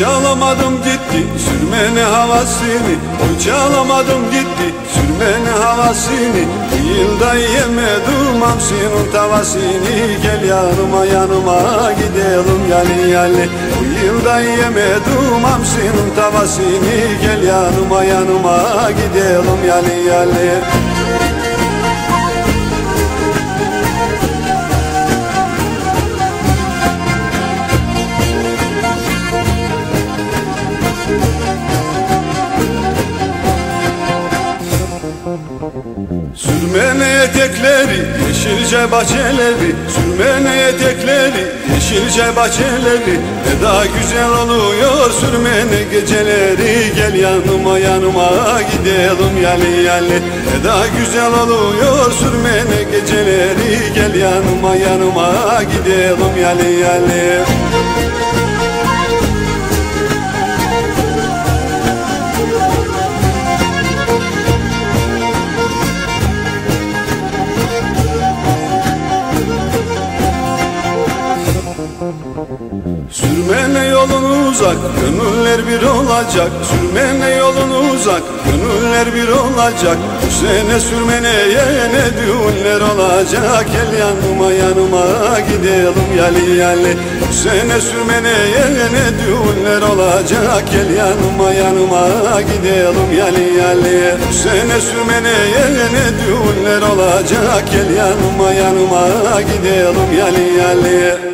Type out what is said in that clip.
çalamadım gitti Sürmene havasını. Oy çalamadım gitti Sürmene havasını. Yılda yemedim hamsinin tavasını. Gel yanıma yanıma gidelim yali yali Bu yılda yemedim hamsinin tavasını. Gel yanıma yanıma gidelim yali yali etekleri, yeşilce bahçeleri Sürmene etekleri, yeşilce bahçeleri. Ne daha güzel oluyor sürmene geceleri. Gel yanıma yanıma gidelim yali yali. Ne daha güzel oluyor sürmene geceleri. Gel yanıma yanıma gidelim yali yali Sürmene yolun uzak, gönüller bir olacak. Sürmene yolun uzak, gönüller bir olacak. Bu sene sürmeneye ne düğünler olacak. Gel yanıma yanıma gidelim yali yali Bu sene sürmeneye ne düğünler olacak. Gel yanıma yanıma gidelim yali yali Bu sene sürmeneye ne düğünler olacak. Gel yanıma yanıma gidelim yali yali